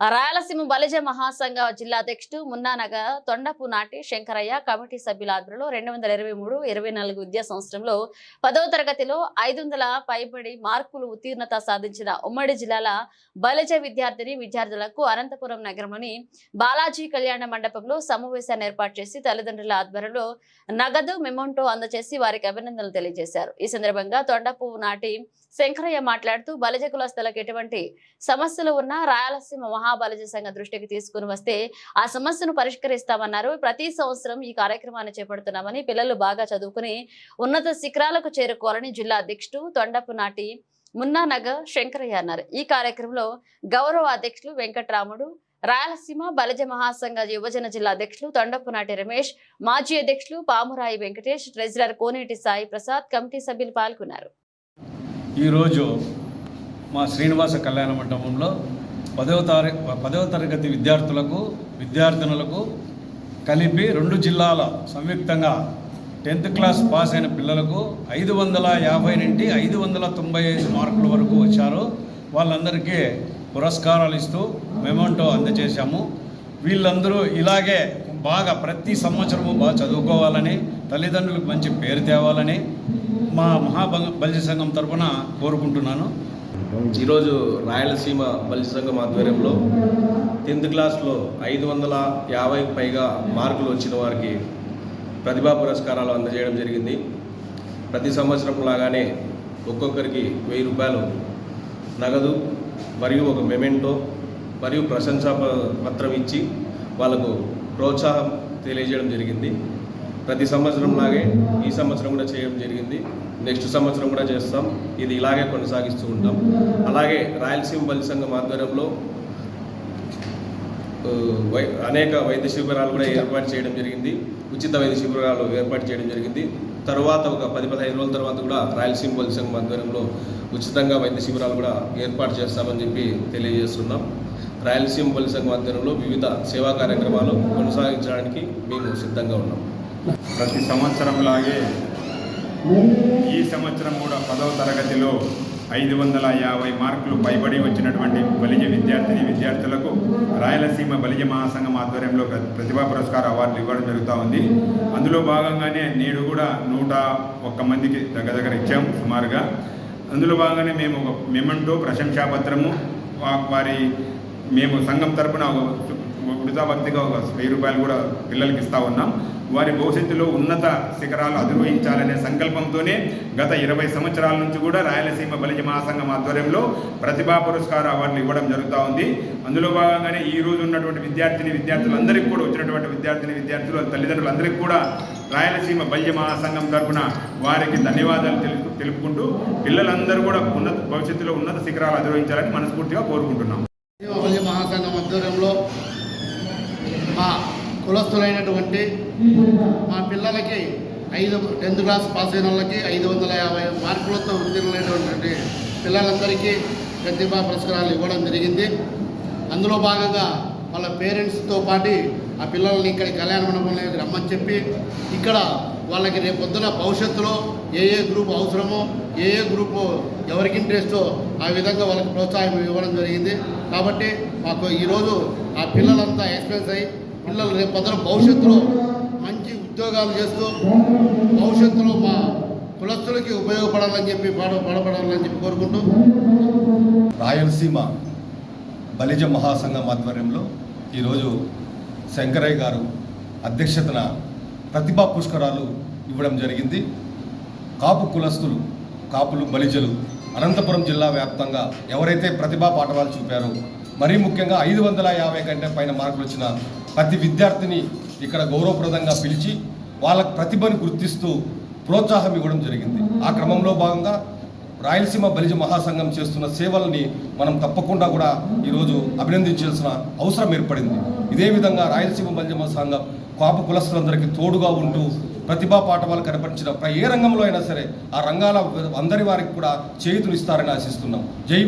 రాయలసీమ బలిజ మహాసంఘ జిల్లా అధ్యక్షుడు మున్నానగ తొండపు నాటి శంకరయ్య కమిటీ సభ్యుల ఆధ్వర్యంలో రెండు వందల ఇరవై మూడు ఇరవై నాలుగు విద్యా సంవత్సరంలో పదవ తరగతిలో ఐదు వందల పైబడి మార్కులు ఉత్తీర్ణత సాధించిన ఉమ్మడి జిల్లాల బలిజ విద్యార్థిని విద్యార్థులకు అనంతపురం నగరంలోని బాలాజీ కళ్యాణ మండపంలో సమావేశాన్ని ఏర్పాటు చేసి తల్లిదండ్రుల ఆధ్వర్యంలో నగదు మెమోంటో అందజేసి వారికి అభినందనలు తెలియజేశారు. ఈ సందర్భంగా తొండపు నాటి శంకరయ్య మాట్లాడుతూ బలిజ కులస్తులకు ఎటువంటి సమస్యలు ఉన్నా రాయలసీమ మహాబలిజ సంఘం దృష్టికి తీసుకుని వస్తే ఆ సమస్యను పరిష్కరిస్తామన్నారు. ప్రతి సంవత్సరం ఈ కార్యక్రమాన్ని చేపడుతున్నామని పిల్లలు బాగా చదువుకుని ఉన్నత శిఖరాలకు చేరుకోవాలని జిల్లా అధ్యక్షుడు తొండపు నాటి మున్నానగర్ శంకరయ్య అన్నారు. ఈ కార్యక్రమంలో గౌరవ అధ్యక్షులు వెంకట్రాముడు రాయలసీమ బలజ మహాసంఘ యువజన జిల్లా అధ్యక్షులు తొండపునాటి రమేష్ మాజీ అధ్యక్షులు పామురాయి వెంకటేష్ ట్రెజరర్ కోనేటి సాయి ప్రసాద్ కమిటీ సభ్యులు పాల్గొన్నారు. ఈరోజు మా శ్రీనివాస కళ్యాణ మండపంలో పదవ తారీ పదవ తరగతి విద్యార్థులకు విద్యార్థినులకు కలిపి రెండు జిల్లాల సంయుక్తంగా టెన్త్ క్లాస్ పాస్ అయిన పిల్లలకు ఐదు వందల యాభై నుండి ఐదు వందల తొంభై ఐదు మార్కుల వరకు వచ్చారు. వాళ్ళందరికీ పురస్కారాలు ఇస్తూ మెమోంటో అందజేశాము. వీళ్ళందరూ ఇలాగే బాగా ప్రతి సంవత్సరము బాగా చదువుకోవాలని తల్లిదండ్రులకు మంచి పేరు తేవాలని మా మహాబల బలిజ సంఘం తరఫున కోరుకుంటున్నాను. ఈరోజు రాయలసీమ బలిజ సంఘం ఆధ్వర్యంలో టెన్త్ క్లాస్లో ఐదు వందల యాభైకి పైగా మార్కులు వచ్చిన వారికి ప్రతిభా పురస్కారాలు అందజేయడం జరిగింది. ప్రతి సంవత్సరం లాగానే ఒక్కొక్కరికి వెయ్యి రూపాయలు నగదు మరియు ఒక మెమెంటో మరియు ప్రశంసా ప- పత్రం ఇచ్చి వాళ్ళకు ప్రోత్సాహం తెలియజేయడం జరిగింది. ప్రతి సంవత్సరం లాగే ఈ సంవత్సరం కూడా చేయడం జరిగింది. నెక్స్ట్ సంవత్సరం కూడా చేస్తాం. ఇది ఇలాగే కొనసాగిస్తూ ఉంటాం. అలాగే రాయలసీమ బలి సంఘం ఆధ్వర్యంలో వై అనేక వైద్య శిబిరాలు కూడా ఏర్పాటు చేయడం జరిగింది. ఉచిత వైద్య శిబిరాలు ఏర్పాటు చేయడం జరిగింది. తర్వాత ఒక పది పదహైదు రోజుల తర్వాత కూడా రాయలసీమ బలి సంఘం ఆధ్వర్యంలో ఉచితంగా వైద్య శిబిరాలు కూడా ఏర్పాటు చేస్తామని చెప్పి తెలియజేస్తున్నాం. రాయలసీమ బలి సంఘం ఆధ్వర్యంలో వివిధ సేవా కార్యక్రమాలు కొనసాగించడానికి మేము సిద్ధంగా ఉన్నాం. ప్రతి సంవత్సరంలాగే ఈ సంవత్సరం కూడా పదవ తరగతిలో ఐదు వందల యాభై మార్కులు పైబడి వచ్చినటువంటి బలిజ విద్యార్థిని విద్యార్థులకు రాయలసీమ బలిజ మహాసంఘం ఆధ్వర్యంలో ప్రతిభా పురస్కార అవార్డులు ఇవ్వడం జరుగుతూ ఉంది. అందులో భాగంగానే నేడు కూడా నూట ఒక్క మందికి దగ్గర దగ్గర ఇచ్చాం సుమారుగా. అందులో భాగంగానే మేము ఒక మెమంటో ప్రశంసాపత్రము వారి మేము సంఘం తరపున ఒక ఒక వెయ్యి రూపాయలు కూడా పిల్లలకి ఇస్తూ ఉన్నాం. వారి భవిష్యత్తులో ఉన్నత శిఖరాలు అధిరోహించాలనే సంకల్పంతోనే గత ఇరవై సంవత్సరాల నుంచి కూడా రాయలసీమ బలిజ మహాసంఘం ఆధ్వర్యంలో ప్రతిభా పురస్కార అవార్డులు ఇవ్వడం జరుగుతూ ఉంది. అందులో భాగంగానే ఈ రోజు ఉన్నటువంటి విద్యార్థిని విద్యార్థులందరికీ కూడా వచ్చినటువంటి విద్యార్థిని విద్యార్థులు తల్లిదండ్రులందరికీ కూడా రాయలసీమ బల్య మహాసంఘం తరఫున వారికి ధన్యవాదాలు తెలుపు తెలుపుకుంటూ పిల్లలందరూ కూడా ఉన్నత భవిష్యత్తులో ఉన్నత శిఖరాలు అధిరోహించాలని మనస్ఫూర్తిగా కోరుకుంటున్నాం. మహాసంఘం ఆధ్వర్యంలో మా కులస్తులైనటువంటి మా పిల్లలకి ఐదు టెన్త్ క్లాస్ పాస్ అయిన వాళ్ళకి ఐదు వందల యాభై మార్కులతో ఉత్తీర్ణులైనటువంటి పిల్లలందరికీ ప్రతిభా పురస్కారాలు ఇవ్వడం జరిగింది. అందులో భాగంగా వాళ్ళ పేరెంట్స్తో పాటు ఆ పిల్లల్ని ఇక్కడ కళ్యాణ మండపంలోకి రమ్మని చెప్పి ఇక్కడ వాళ్ళకి రేపు పొద్దున భవిష్యత్తులో ఏ ఏ గ్రూప్ అవసరమో ఏ ఏ గ్రూపు ఎవరికి ఇంట్రెస్టో ఆ విధంగా వాళ్ళకి ప్రోత్సాహం ఇవ్వడం జరిగింది. కాబట్టి మాకు ఈరోజు ఆ పిల్లలంతా ఎక్స్పీరియన్స్ అయ్యి పిల్లలు రేపు పొద్దున భవిష్యత్తులో మంచి ఉద్యోగాలు చేస్తూ భవిష్యత్తులో మా కులస్తులకి ఉపయోగపడాలని చెప్పి పాడ పాడపడాలని చెప్పి కోరుకుంటూ రాయలసీమ బలిజ మహాసంఘం ఆధ్వర్యంలో ఈరోజు శంకరయ్య గారు అధ్యక్షతన ప్రతిభా పుష్కరాలు ఇవ్వడం జరిగింది. కాపు కులస్తులు కాపులు బలిజలు అనంతపురం జిల్లా వ్యాప్తంగా ఎవరైతే ప్రతిభా పాఠవాలు చూపారో మరీ ముఖ్యంగా ఐదు వందల యాభై కంటే పైన మార్కులు వచ్చిన ప్రతి విద్యార్థిని ఇక్కడ గౌరవప్రదంగా పిలిచి వాళ్ళ ప్రతిభను గుర్తిస్తూ ప్రోత్సాహం ఇవ్వడం జరిగింది. ఆ క్రమంలో భాగంగా రాయలసీమ బలిజ మహాసంఘం చేస్తున్న సేవల్ని మనం తప్పకుండా కూడా ఈరోజు అభినందించాల్సిన అవసరం ఏర్పడింది. ఇదే విధంగా రాయలసీమ బలిజ మహాసంఘం కాపు కులస్తులందరికీ తోడుగా ఉంటూ ప్రతిభా పాఠవాలు కనపరిచిన ఏ రంగంలో అయినా సరే ఆ రంగాల అందరి వారికి కూడా చేతులు ఇస్తారని ఆశిస్తున్నాం. జై